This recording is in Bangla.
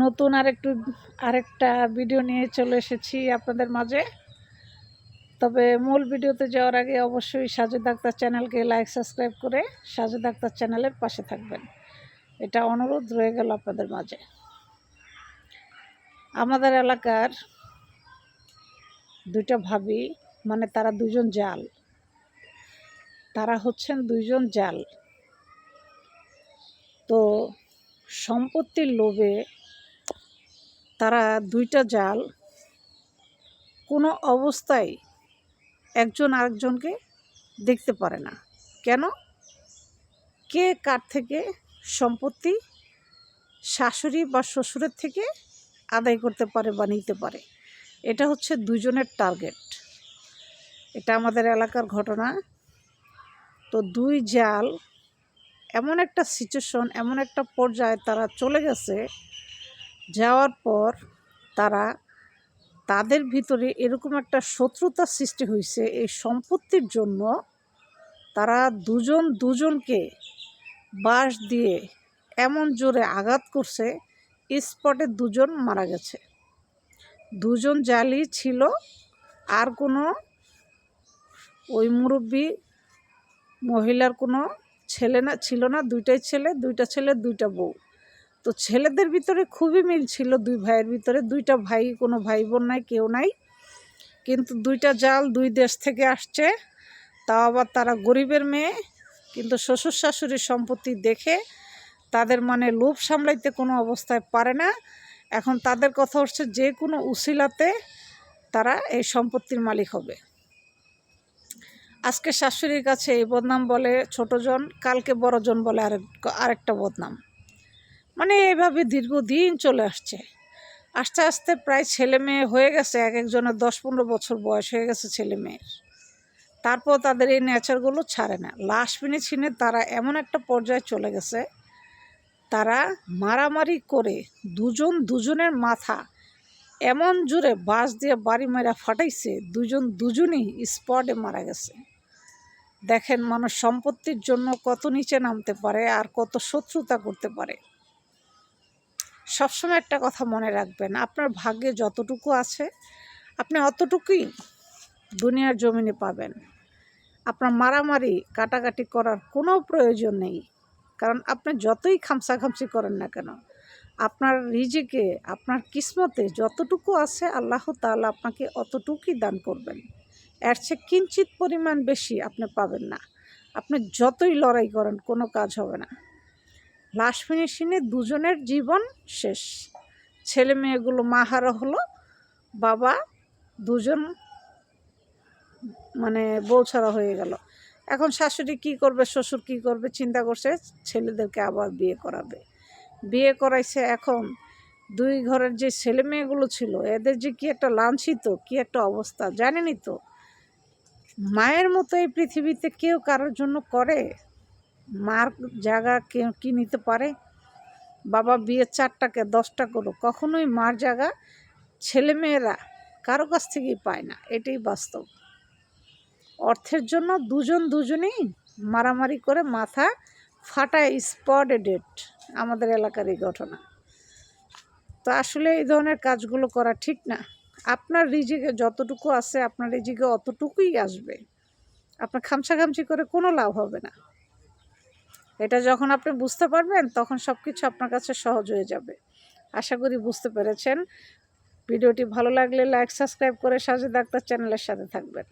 নতুন আরেকটু, আরেকটা ভিডিও নিয়ে চলে এসেছি আপনাদের মাঝে। তবে মূল ভিডিওতে যাওয়ার আগে অবশ্যই সাজেদ আক্তার চ্যানেলকে লাইক সাবস্ক্রাইব করে সাজেদ আক্তার চ্যানেলের পাশে থাকবেন। এটা অনুরোধ রয়ে গেল আপনাদের মাঝে। আমাদের এলাকার দুইটা ভাবি মানে তারা দুজন জাল। তারা হচ্ছেন দুইজন জাল। তো সম্পত্তির লোভে তারা দুইটা জাল, কোনো অবস্থায় একজন আরেকজনকে দেখতে পারে না। কেন? কে কার থেকে সম্পত্তি শাশুড়ি বা শ্বশুরের থেকে আদায় করতে পারে বা নিতে পারে? এটা হচ্ছে দুজনের টার্গেট। এটা আমাদের এলাকার ঘটনা। তো দুই জাল, এমন একটা সিচুয়েশন এমন একটা পর্যায়ে তারা চলে গেছে যাওয়ার পর তারা তাদের ভিতরে এরকম একটা শত্রুতার সৃষ্টি হয়েছে। এই সম্পত্তির জন্য তারা দুজন দুজনকে বাঁশ দিয়ে এমন জোরে আঘাত করছে স্পটে দুজন মারা গেছে। দুজন জালি ছিল, আর কোনো ওই মুরব্বী মহিলার কোনো ছেলে না, ছিল না। দুইটাই ছেলে, দুইটা ছেলে, দুইটা বউ। তো ছেলেদের ভিতরে খুবই মিল ছিল দুই ভাইয়ের ভিতরে। দুইটা ভাই, কোনো ভাই বোন নাই, কেউ নাই। কিন্তু দুইটা জাল দুই দেশ থেকে আসছে। তাও আবার তারা গরিবের মেয়ে, কিন্তু শ্বশুর শাশুড়ির সম্পত্তি দেখে তাদের মানে লোভ সামলাইতে কোনো অবস্থায় পারে না। এখন তাদের কথা হচ্ছে যে কোনো উসিলাতে তারা এই সম্পত্তির মালিক হবে। আজকে শাশুড়ির কাছে এই বদনাম বলে ছোটজন কালকে বড়জন বলে আরেক, আরেকটা বদনাম। মানে এইভাবে দীর্ঘদিন চলে আসছে। আস্তে আস্তে প্রায় ছেলে মেয়ে হয়ে গেছে, এক একজনের দশ পনেরো বছর বয়স হয়ে গেছে ছেলে মেয়ের। তারপর তাদের এই নেচারগুলো ছাড়ে না। লাশ পিনে ছিনে তারা এমন একটা পর্যায়ে চলে গেছে, তারা মারামারি করে দুজন দুজনের মাথা এমন জোরে বাস দিয়ে বাড়ি মেরা ফাটাইছে, দুজন দুজনই স্পটে মারা গেছে। দেখেন মানুষ সম্পত্তির জন্য কত নিচে নামতে পারে আর কত শত্রুতা করতে পারে। সবসময় একটা কথা মনে রাখবেন, আপনার ভাগ্যে যতটুকু আছে, আপনি অতটুকুই দুনিয়ার জমিনে পাবেন। আপনার মারামারি, কাটাকাটি করার কোনো প্রয়োজন নেই। কারণ আপনি যতই খামসাখামসি করেন না কেন, আপনার রিজিকে, আপনার কিসমতে যতটুকু আছে, আল্লাহ তাআলা আপনাকে অতটুকুই দান করবেন। এর চেয়ে কিঞ্চিত পরিমাণ বেশি আপনি পাবেন না। আপনি যতই লড়াই করেন, কোনো কাজ হবে না। লাশ ফিনিশিংয়ে দুজনের জীবন শেষ। ছেলে মেয়েগুলো মাহারা হলো, বাবা দুজন মানে বউ ছাড়া হয়ে গেল। এখন শাশুড়ি কি করবে, শ্বশুর কি করবে চিন্তা করছে, ছেলেদেরকে আবার বিয়ে করাবে। বিয়ে করাইছে এখন দুই ঘরের যে ছেলে মেয়েগুলো ছিল, এদের যে কি একটা লাঞ্ছিত, কি একটা অবস্থা জানেনই তো? মায়ের মতো এই পৃথিবীতে কেউ কারোর জন্য করে? মার জায়গা কি নিতে পারে? বাবা বিয়ে চারটাকে, দশটা করো কখনোই মার জায়গা ছেলেমেয়েরা কারও কাছ থেকেই পায় না। এটাই বাস্তব। অর্থের জন্য দুজন দুজনেই মারামারি করে মাথা ফাটায় স্পটে ডেট আমাদের এলাকার এই ঘটনা। তো আসলে এই ধরনের কাজগুলো করা ঠিক না। আপনার রিজিকে যতটুকু আছে, আপনার রিজিকে অতটুকুই আসবে। আপনার খামসাখামসি করে কোনো লাভ হবে না। এটা যখন আপনি বুঝতে পারবেন, তখন সব কিছু আপনার কাছে সহজ হয়ে যাবে। আশা করি বুঝতে পেরেছেন। ভিডিওটি ভালো লাগলে লাইক, সাবস্ক্রাইব করে সাজে ডাক্তার চ্যানেলের সাথে থাকবেন।